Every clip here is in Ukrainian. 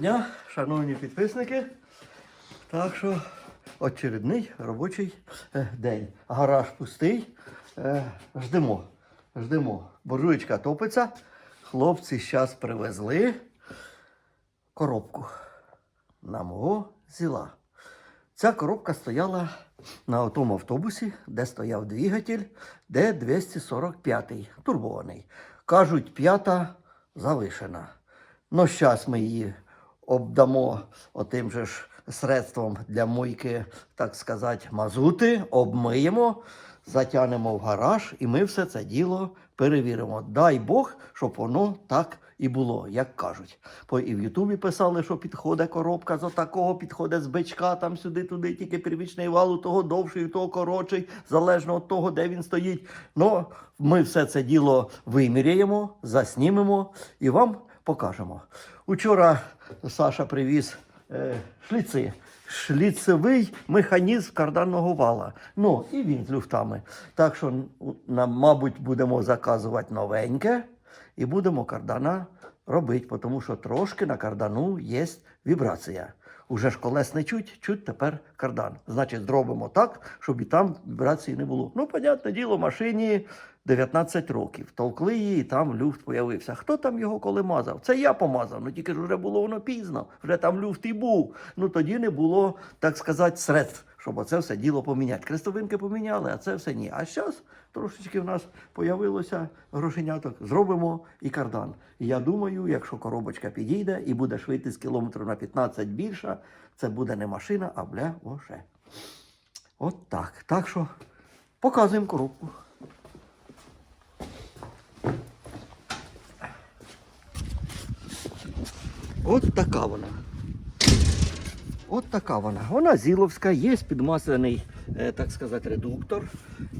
Дня, шановні підписники. Так що очередний робочий е, день. Гараж пустий. Е, Ждемо. Ждемо. Буржуєчка топиться. Хлопці зараз привезли коробку на мого зіла. Ця коробка стояла на тому автобусі, де стояв двигатель, де 245 турбований. Кажуть, п'ята завишена. Ну, зараз ми її обдамо отим же ж средством для мойки, так сказати, мазути, обмиємо, затягнемо в гараж, і ми все це діло перевіримо. Дай Бог, щоб воно так і було, як кажуть. Бо і в Ютубі писали, що підходить коробка з отакого, підходить з бичка, там сюди-туди, тільки первічний вал, у того довший, у того коротший, залежно від того, де він стоїть. Ну, ми все це діло виміряємо, заснімемо і вам покажемо. Учора Саша привіз е, шліци. Шліцевий механізм карданного вала. Ну, і він з люфтами. Так що нам, мабуть, будемо заказувати новеньке і будемо кардана робити, тому що трошки на кардану є вібрація. Уже ж колес не чуть, чуть тепер кардан. Значить, зробимо так, щоб і там вібрації не було. Ну, понятне діло, машині 19 років. Толкли її, там люфт появився. Хто там його коли мазав? Це я помазав. Ну тільки ж вже було воно пізно, вже там люфт і був. Ну тоді не було, так сказати, средств, щоб оце все діло поміняти. Крестовинки поміняли, а це все ні. А зараз трошечки в нас появилося грошеняток. Зробимо і кардан. Я думаю, якщо коробочка підійде і буде швидкість кілометрів на 15 більша, це буде не машина, а бля воше. От так. Так що показуємо коробку. От така вона. От така вона. Вона зіловська, є підмасляний, е, так сказати, редуктор.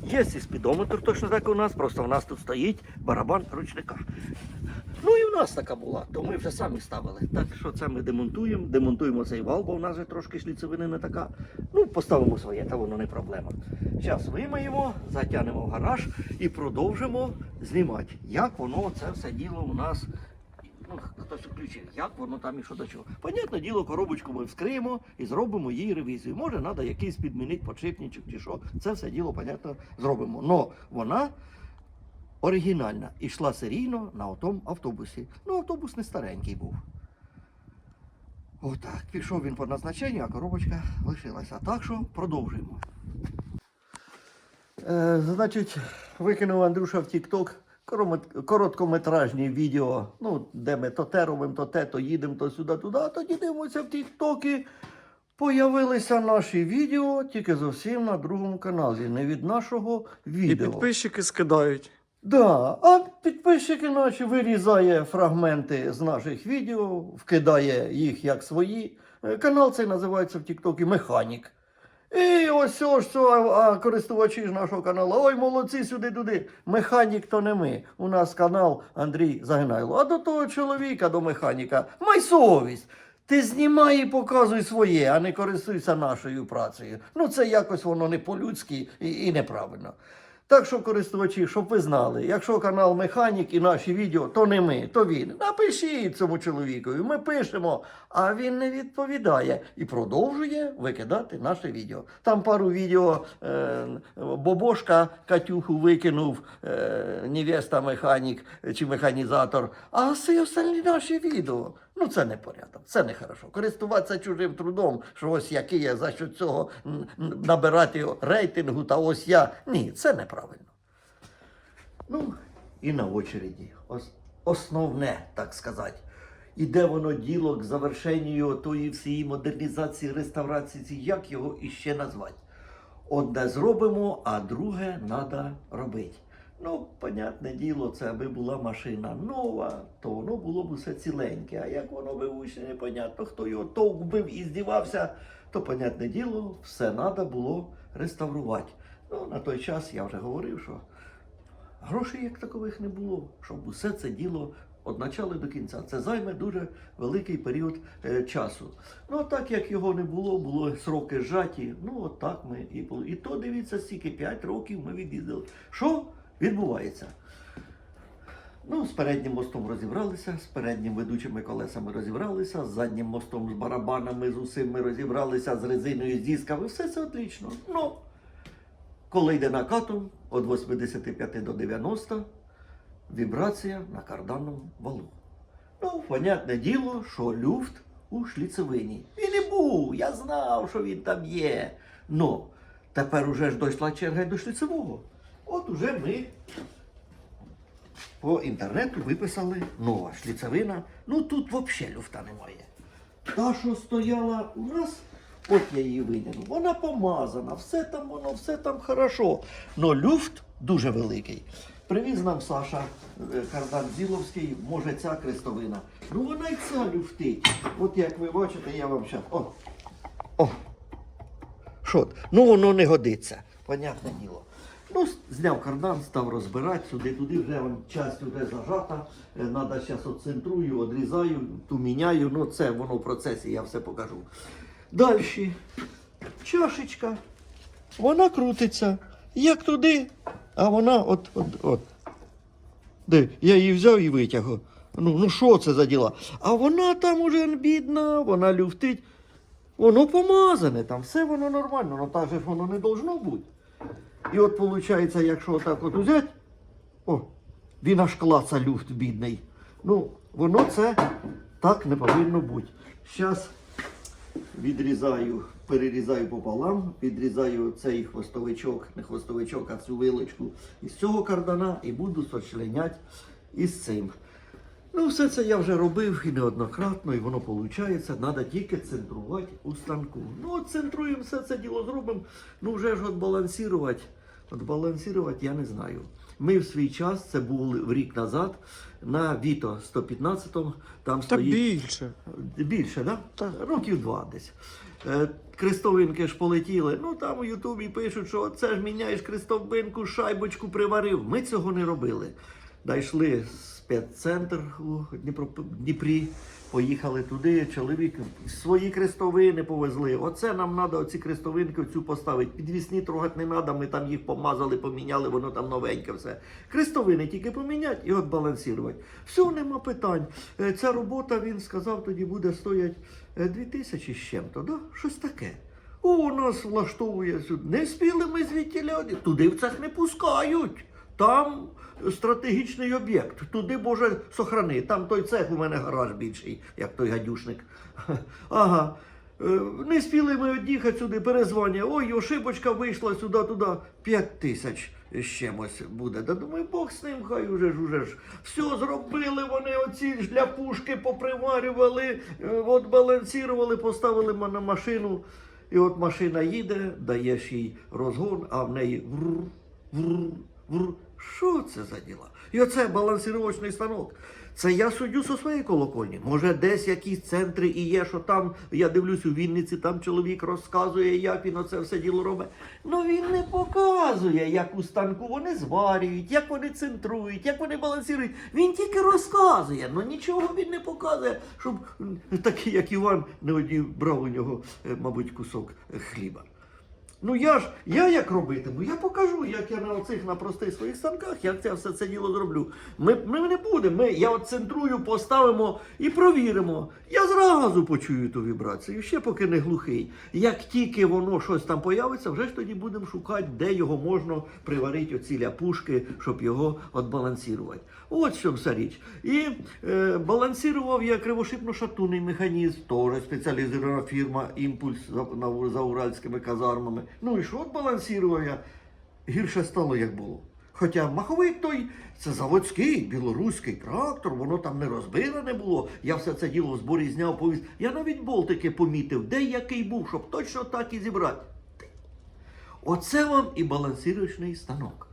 Є і спідометр, точно так у нас, просто у нас тут стоїть барабан ручника. Ну і в нас така була, то ми вже самі ставили. Так що це ми демонтуємо, демонтуємо цей вал, бо в нас же трошки шліцевини не така. Ну, поставимо своє, та воно не проблема. Зараз вимиємо, затягнемо в гараж і продовжимо знімати, як воно це все діло у нас ну, хтось включив, як воно там і що до чого. Понятне діло, коробочку ми вскриємо і зробимо її ревізію. Може, треба якийсь підмінити подшипничок чи що. Це все діло, понятно, зробимо. Но вона оригінальна і йшла серійно на отому автобусі. Ну, автобус не старенький був. Отак, пішов він по назначенню, а коробочка лишилася. Так що продовжуємо. Е, значить, викинув Андрюша в коромет- короткометражні відео, ну, де ми то те робимо, то те, то їдемо, то сюди, туди. А тоді дивимося в Тіктокі. Появилися наші відео тільки зовсім на другому каналі, не від нашого відео. І підписчики скидають. Да, а підписчики наші вирізає фрагменти з наших відео, вкидає їх як свої. Е, Канал цей називається в Тіктокі Механік. І ось ось що, а, користувачі ж нашого каналу. Ой, молодці сюди-туди. Механік то не ми. У нас канал Андрій Загинайло. А до того чоловіка, до механіка, май совість. Ти знімай і показуй своє, а не користуйся нашою працею. Ну це якось воно не по-людськи і, і неправильно. Так що, користувачі, щоб ви знали, якщо канал Механік і наші відео, то не ми, то він. Напишіть цьому чоловікові. Ми пишемо, а він не відповідає і продовжує викидати наше відео. Там пару відео е, Бобошка Катюху викинув, е, невеста механік чи механізатор, а всі остальні наші відео. Ну це не порядок, це не хорошо. Користуватися чужим трудом, що ось який я за що цього набирати рейтингу, та ось я. Ні, це неправильно. Ну, і на очереді. Ос- основне, так сказати. Іде воно діло к завершенню тої всієї модернізації, реставрації, як його іще назвати. Одне зробимо, а друге треба робити. Ну, понятне діло, це аби була машина нова, то воно було б усе ціленьке. А як воно ще непонятно, хто його товк бив і здівався, то, понятне діло, все треба було реставрувати. Ну, на той час я вже говорив, що грошей як такових не було, щоб усе це діло від начала до кінця. Це займе дуже великий період е, часу. Ну, а так як його не було, було сроки зжаті, ну от так ми і були. І то дивіться, стільки 5 років ми від'їздили. Що відбувається? Ну, з переднім мостом розібралися, з переднім ведучими колесами розібралися, з заднім мостом, з барабанами, з усім ми розібралися, з резиною, з дисками, все це отлично. Ну, коли йде накатом від 85 до 90, вібрація на карданному валу. Ну, понятне діло, що люфт у шліцевині. Він і був, я знав, що він там є. Ну, тепер уже ж дійшла черга й до шліцевого. От уже ми по інтернету виписали нова шліцевина. Ну тут взагалі люфта немає. Та, що стояла у нас, от я її виняв, вона помазана, все там воно, все там хорошо. Но люфт дуже великий. Привіз нам Саша е, Кардан Зіловський, може ця крестовина. Ну вона й ця люфтить. От як ви бачите, я вам зараз. О! О! Що? Ну воно не годиться, понятне діло. Ну, зняв кардан, став розбирати сюди, туди вже вон, часть вже зажата. Треба зараз оцентрую, одрізаю, ту міняю. Ну, це воно в процесі, я все покажу. Далі. Чашечка. Вона крутиться. Як туди, а вона от, от, от. Де? Я її взяв і витягав. Ну, ну що це за діла? А вона там уже бідна, вона люфтить. Воно помазане, там все воно нормально, але так же воно не должно бути. І от виходить, якщо отак от взяти, о, він аж клаца люфт бідний. Ну, воно це так не повинно бути. Зараз відрізаю, перерізаю пополам, відрізаю цей хвостовичок, не хвостовичок, а цю вилочку із цього кардана і буду сочленяти із цим. Ну, все це я вже робив і неоднократно, і воно виходить, треба тільки центрувати у станку. Ну, от центруємо все це діло зробимо. Ну, вже ж от балансувати, от балансувати я не знаю. Ми в свій час, це був в рік назад, на Віто 115 там Та стоїть. більше. Більше, да? Так. Років два десь. Е, Крестовинки ж полетіли. Ну там у Ютубі пишуть, що це ж міняєш крестовинку, шайбочку приварив. Ми цього не робили. Дійшли спеццентр у Дніпрі, поїхали туди. Чоловік свої крестовини повезли. Оце нам треба оці крестовинки оцю поставити. Підвісні трогати не треба, ми там їх помазали, поміняли, воно там новеньке все. Крестовини тільки поміняти і от балансувати. Все, нема питань. Е, Ця робота, він сказав, тоді буде стоять е, 2000 з чим-то, да? щось таке. О, нас влаштовує сюди. Не спіли ми звідтіля. Туди в цех не пускають. Там стратегічний об'єкт. Туди, Боже, сохрани. Там той цех у мене гараж більший, як той гадюшник. Ага. Е, Не спіли ми од'їхати сюди, перезвонює. Ой, ошибочка вийшла сюди, туди. П'ять тисяч з чимось буде. Да думаю, Бог з ним, хай уже ж уже ж. Все зробили вони оці для пушки поприварювали, е, от балансірували, поставили на машину. І от машина їде, даєш їй розгон, а в неї врур, врур, врур. Що це за діла? І оце балансировочний станок. Це я суддю со своєї колокольні. Може, десь якісь центри і є, що там, я дивлюсь у Вінниці, там чоловік розказує, як він оце все діло робить. Ну він не показує, як у станку вони зварюють, як вони центрують, як вони балансують. Він тільки розказує, ну нічого він не показує, щоб такий, як Іван, не одібрав у нього, е, мабуть, кусок е, хліба. Ну я ж, я як робитиму, я покажу, як я на оцих на простих своїх станках, як це все це діло зроблю. Ми, ми не будемо. Ми, я от центрую, поставимо і провіримо. Я зразу почую ту вібрацію, ще поки не глухий. Як тільки воно щось там появиться, вже ж тоді будемо шукати, де його можна приварити оці ляпушки, щоб його отбалансувати. От що вся річ. І е, балансував я кривошипно-шатунний механізм, теж спеціалізована фірма Імпульс за, за уральськими казармами. Ну і що балансував я? Гірше стало, як було. Хоча маховик той, це заводський, білоруський трактор, воно там не розбиране було. Я все це діло в зборі зняв, повіз. Я навіть болтики помітив, де який був, щоб точно так і зібрати. Оце вам і балансировочний станок.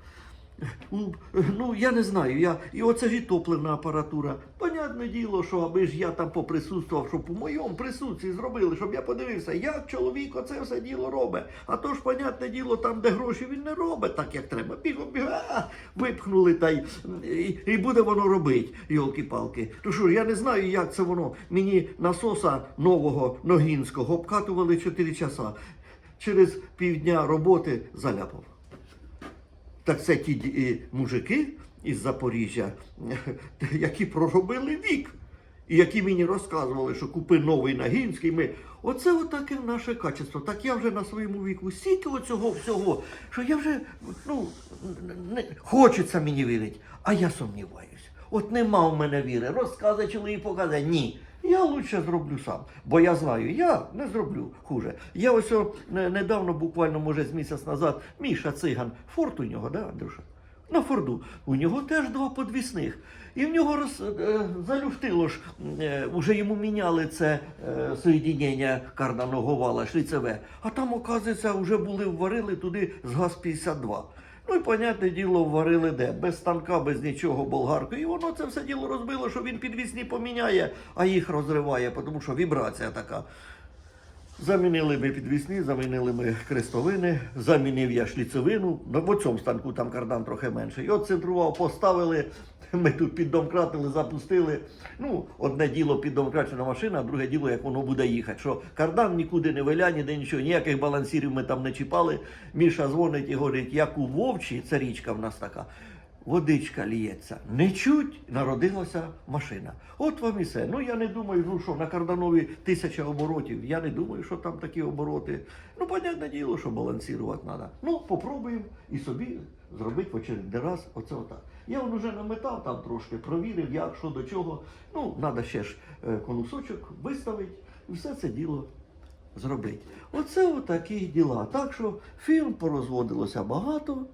Ну, Ну, я не знаю, я, і оце топливна апаратура. Понятне діло, що аби ж я там поприсутствував, щоб у моєму присутстві зробили, щоб я подивився, як чоловік оце все діло робить. А то ж, понятне діло, там, де гроші він не робить так, як треба. Бігом, бігом, а, випхнули та й, і, і буде воно робити, йолки-палки. То що ж, я не знаю, як це воно. Мені насоса нового ногінського обкатували 4 часа. Через півдня роботи заляпав. Так це ті мужики із Запоріжжя, які проробили вік. І які мені розказували, що купи новий Нагінський, ми. Оце отаке наше качество. Так я вже на своєму віку стільки оцього всього, що я вже ну, не, хочеться мені вірити, а я сумніваюся. От нема в мене віри. Розкази чоловік показує. Ні. Я лучше зроблю сам, бо я знаю, я не зроблю хуже. Я ось недавно, буквально, може, з місяць назад, Міша Циган, форт у нього, да, Андрюша? На Форду. У нього теж два подвісних. І в нього роз, е, залюфтило ж, е, уже йому міняли це е, соєдінення карданого вала, шліцеве. А там, оказується, вже були вварили туди з ГАЗ-52. Ну і, понятне діло, вварили де? Без станка, без нічого, болгарку. І воно це все діло розбило, що він підвісні поміняє, а їх розриває, тому що вібрація така. Замінили ми підвісні, замінили ми крестовини, замінив я шліцевину. Ну, в цьому станку там кардан трохи менший. І от центрував, поставили. Ми тут піддомкратили, запустили. Ну, одне діло піддомкрачена машина, а друге діло, як воно буде їхати. Що кардан нікуди не виля, ніде нічого, ніяких балансірів ми там не чіпали. Міша дзвонить і говорить, як у Вовчі, це річка в нас така. Водичка ліється. Не чуть народилася машина. От вам і все. Ну я не думаю, ну що на карданові тисяча оборотів. Я не думаю, що там такі обороти. Ну, понятне діло, що балансувати треба. Ну, попробуємо і собі зробити в очередний раз оце отак. Я он уже наметав там трошки, провірив, як, що до чого. Ну, треба ще ж е, конусочок виставити і все це діло зробити. Оце отакі діла. Так що фільм порозводилося багато,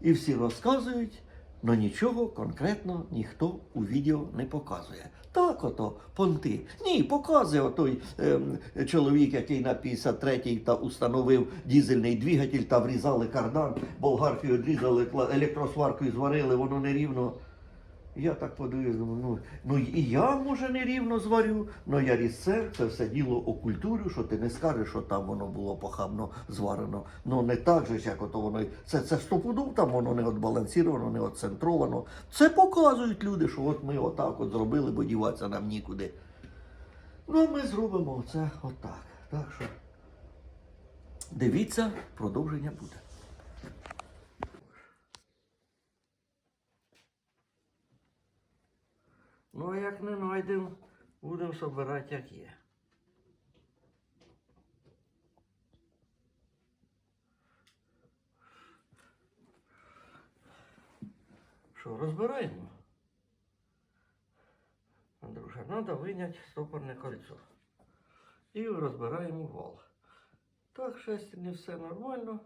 і всі розказують, але нічого конкретно ніхто у відео не показує. Так ото понти. Ні, показує отой ем, чоловік, який на 53-й та установив дізельний двигатель та врізали кардан, болгарфію відрізали, електросваркою зварили, воно нерівно. Я так подивився, ну, ну і я, може, нерівно зварю, але я різцем це все діло окультурю, що ти не скажеш, що там воно було похабно зварено. Ну не так же, як ото воно. Це, це стопудов, там воно не отбалансіровано, не отцентровано. Це показують люди, що от ми отак от зробили, бо діватися нам нікуди. Ну, ми зробимо це отак. Так що дивіться, продовження буде. Ну, а як не знайдемо, будемо собирати, як є. Що, розбираємо? Андрюша, треба виняти стопорне кольцо. І розбираємо вал. Так, щастя, не все нормально.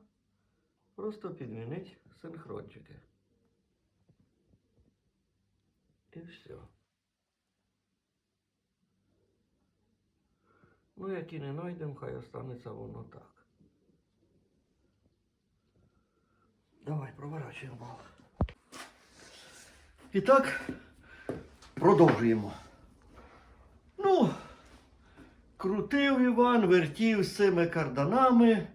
Просто підмінити синхрончики. І все. Ну, як і не знайдемо, хай останеться воно так. Давай, проворачуємо. І так, продовжуємо. Ну, крутив Іван, вертів з цими карданами.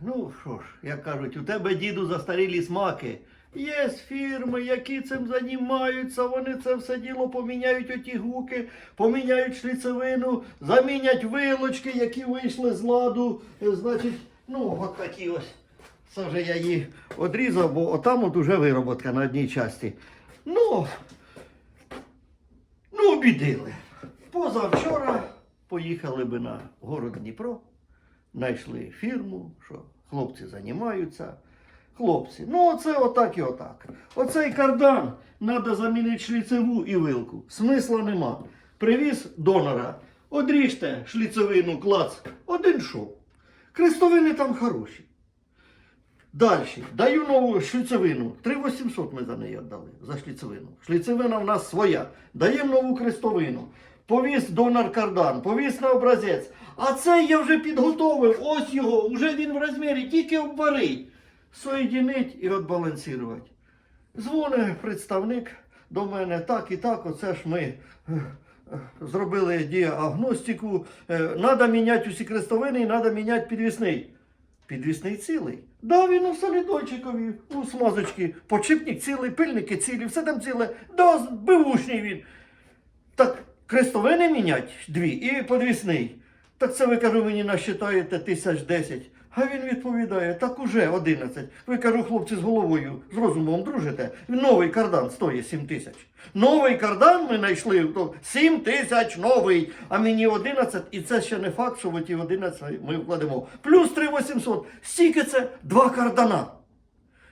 Ну що ж, як кажуть, у тебе, діду, застарілі смаки. Є фірми, які цим займаються, вони це все діло поміняють оті гуки, поміняють шліцевину, замінять вилочки, які вийшли з ладу. Е, Значить, ну, от такі ось. Це вже я її одрізав, бо отам от уже вироботка на одній часті. Ну, ну, обідили. Позавчора поїхали би на город Дніпро, знайшли фірму, що хлопці займаються. Хлопці, ну оце отак і отак. Оцей кардан треба замінити шліцеву і вилку. Смисла нема. Привіз донора. Одріжте шліцевину, клац, один шов. Крестовини там хороші. Далі. Даю нову шліцевину. 3800 ми за неї віддали, за шліцевину. Шліцевина в нас своя. Даємо нову крестовину. Повіз донор кардан, повіз на образець. А цей я вже підготовив. Ось його, вже він в розмірі, тільки обварить. Соєдінить і відбалансувати. Дзвонить представник до мене, так і так, оце ж ми. е, е, Зробили діагностику. Треба міняти усі крестовини і треба міняти підвісний. Підвісний цілий. Да, він у солідольчикові, у смазочці. Почипник цілий, пильники цілі, все там ціле. Да, бивушний він. Так, крестовини мінять дві і подвісний. Так це ви кажу, мені насчитаєте тисяч десять. А він відповідає, так уже 11. Ви кажу, хлопці з головою, з розумом дружите. Новий кардан стоїть 7 тисяч. Новий кардан ми знайшли, то 7 тисяч новий, а мені 11, і це ще не факт, що в ті 11 ми вкладемо. Плюс 3800. Стільки це два кардана.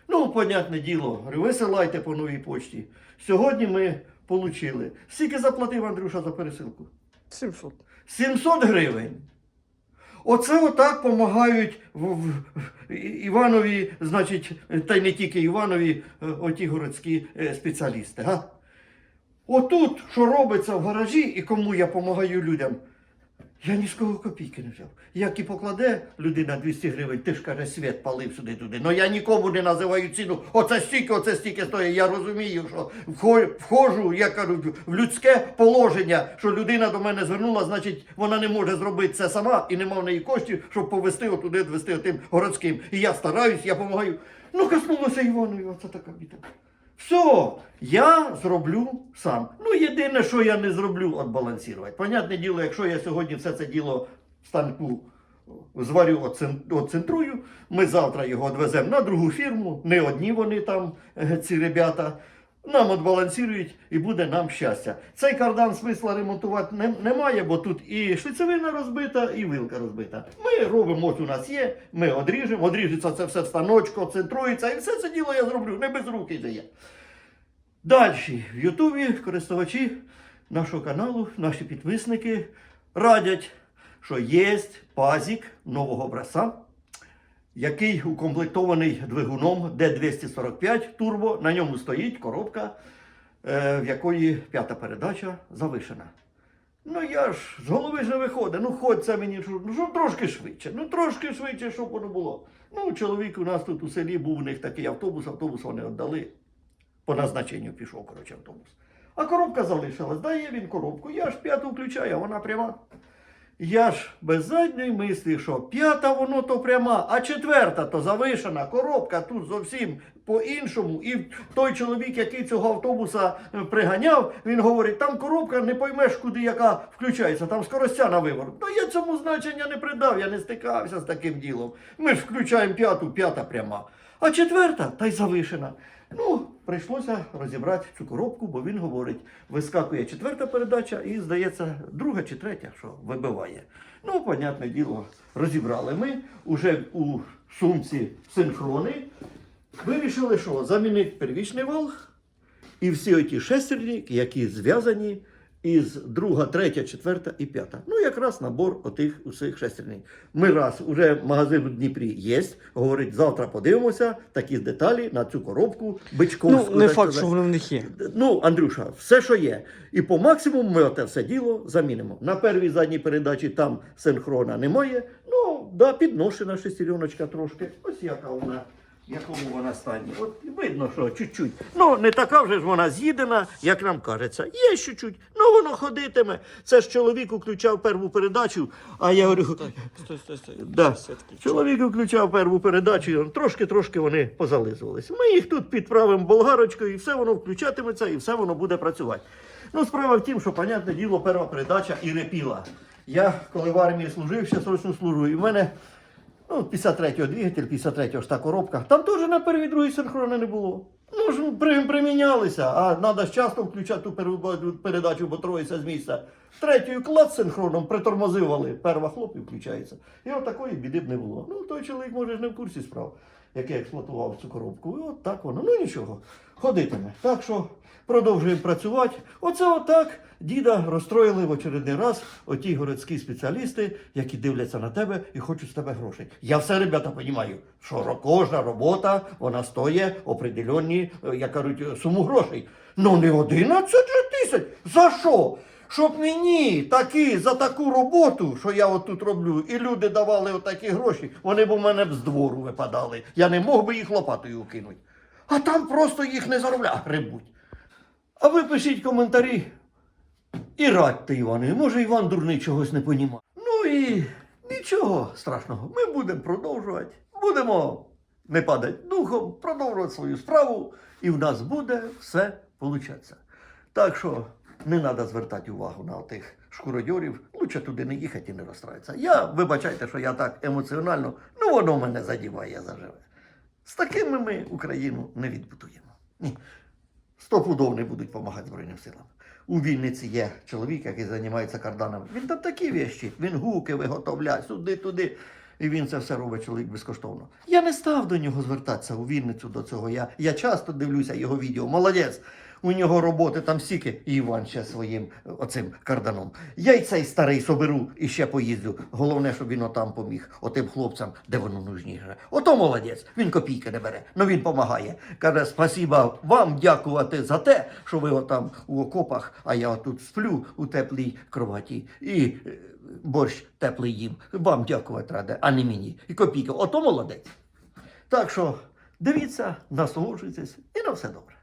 Ну, понятне діло, висилайте по новій почті. Сьогодні ми отримали. Скільки заплатив Андрюша за пересилку? 700. 700 гривень. Оце отак допомагають Іванові, значить, та й не тільки Іванові, е, оті городські е, спеціалісти. Га? Отут, що робиться в гаражі і кому я допомагаю людям, я ні з кого копійки не взяв. Як і покладе людина 200 гривень, ти ж каже, світ палив сюди туди. Ну я нікому не називаю ціну. Оце стільки, оце стільки стоїть. Я розумію, що вхо- входжу, я кажу, в людське положення, що людина до мене звернула, значить, вона не може зробити це сама і нема в неї коштів, щоб повести отуди, відвести тим городським. І я стараюсь, я допомагаю. Ну, коснулося Іванові, оце така біда. Все, я зроблю сам. Ну, єдине, що я не зроблю, отбалансувати. Понятне діло, якщо я сьогодні все це діло в станку зварю, оцен- оцентрую, ми завтра його відвеземо на другу фірму, не одні вони там, е, ці ребята. Нам отбалансують і буде нам щастя. Цей кардан смисла ремонтувати не, немає, бо тут і шліцевина розбита, і вилка розбита. Ми робимо, ось у нас є, ми одріжемо, одріжеться це все в станочку, центрується, і все це діло я зроблю, не без руки я. Далі в Ютубі користувачі нашого каналу, наші підписники радять, що є пазік нового образця, який укомплектований двигуном D245 турбо. На ньому стоїть коробка, е, в якої п'ята передача завишена. Ну я ж з голови ж не виходить. Ну хоч це мені ну, трошки швидше. Ну трошки швидше, щоб воно було. Ну, чоловік у нас тут у селі був у них такий автобус, автобус вони віддали. По назначенню пішов, коротше, автобус. А коробка залишилась. Дає він коробку. Я ж п'яту включаю, а вона пряма. Я ж без задньої мислі, що п'ята воно то пряма, а четверта то завишена коробка тут зовсім по-іншому. І той чоловік, який цього автобуса е, приганяв, він говорить, там коробка не поймеш, куди яка включається, там скоростя на виворот. Ну я цьому значення не придав, я не стикався з таким ділом. Ми ж включаємо п'яту, п'ята пряма. А четверта та й завишена. Ну, прийшлося розібрати цю коробку, бо він говорить, вискакує четверта передача і, здається, друга чи третя, що вибиває. Ну, понятне діло, розібрали ми уже у сумці синхрони. Вирішили, що замінити первічний вал і всі оті шестерні, які зв'язані із друга, третя, четверта і п'ята. Ну, якраз набор отих усіх шестерней. Ми раз, уже магазин у Дніпрі є, говорить, завтра подивимося такі деталі на цю коробку бичковську. Ну, не факт, сказати. що вони в них є. Ну, Андрюша, все, що є. І по максимуму ми оте все діло замінимо. На первій задній передачі там синхрона немає. Ну, да, підношена шестереночка трошки. Ось яка вона. В якому вона стані. От видно, що чуть-чуть. Ну, не така вже ж вона з'їдена, як нам кажеться. Є чуть-чуть. Ну, воно ходитиме. Це ж чоловік включав перву передачу, а я говорю. Стой, стой, стой. Да. Чоловік включав перву передачу, і трошки-трошки вони позализувались. Ми їх тут підправимо болгарочкою, і все воно включатиметься, і все воно буде працювати. Ну, справа в тім, що, понятне діло, перша передача і репіла. Я, коли в армії служив, ще срочну службу, і в мене ну, 53-го двигатель, 53-го ж та коробка. Там теж на первій другій синхрони не було. Ну ж при, примінялися, а треба часто включати ту передачу, бо троїться з місця. Третьою клад синхроном притормозивали. Перва хлоп і включається. І от такої біди б не було. Ну, той чоловік, може, ж не в курсі справ, як я експлуатував цю коробку. І от так воно. Ну нічого, ходитиме. Так що продовжуємо працювати. Оце отак діда розстроїли в очередний раз оті городські спеціалісти, які дивляться на тебе і хочуть з тебе грошей. Я все, ребята, розумію, що кожна робота вона стоїть определенні, е, як кажуть, суму грошей. Ну не 11 же тисяч. За що? Щоб мені такі за таку роботу, що я от тут роблю, і люди давали отакі гроші, вони б у мене б з двору випадали. Я не мог би їх лопатою кинути. А там просто їх не заробля грибуть. А ви пишіть коментарі і радьте Іванові. Може, Іван дурний чогось не понімає. Ну і нічого страшного. Ми будемо продовжувати. Будемо не падати духом, продовжувати свою справу, і в нас буде все получатися. Так що не треба звертати увагу на тих шкуродьорів, лучше туди не їхати і не розстраються. Я, вибачайте, що я так емоціонально, ну воно мене задіває заживе. З такими ми Україну не відбудуємо. Ні. Стопудов не будуть допомагати Збройним силам. У Вінниці є чоловік, який займається карданами. Він там такі вещі, він гуки виготовляє, сюди, туди. І він це все робить чоловік безкоштовно. Я не став до нього звертатися у Вінницю до цього. Я, я часто дивлюся його відео. Молодець. У нього роботи там стільки, і Іван ще своїм е, оцим карданом. Я й цей старий соберу і ще поїздю. Головне, щоб він отам поміг, отим хлопцям, де воно нужніше. Ото молодець, він копійки не бере, але він допомагає. Каже, спасіба вам дякувати за те, що ви отам у окопах, а я тут сплю у теплій кроваті і е, борщ теплий їм. Вам дякувати ради, а не мені. І копійки. Ото молодець. Так що дивіться, насолоджуйтесь і на все добре.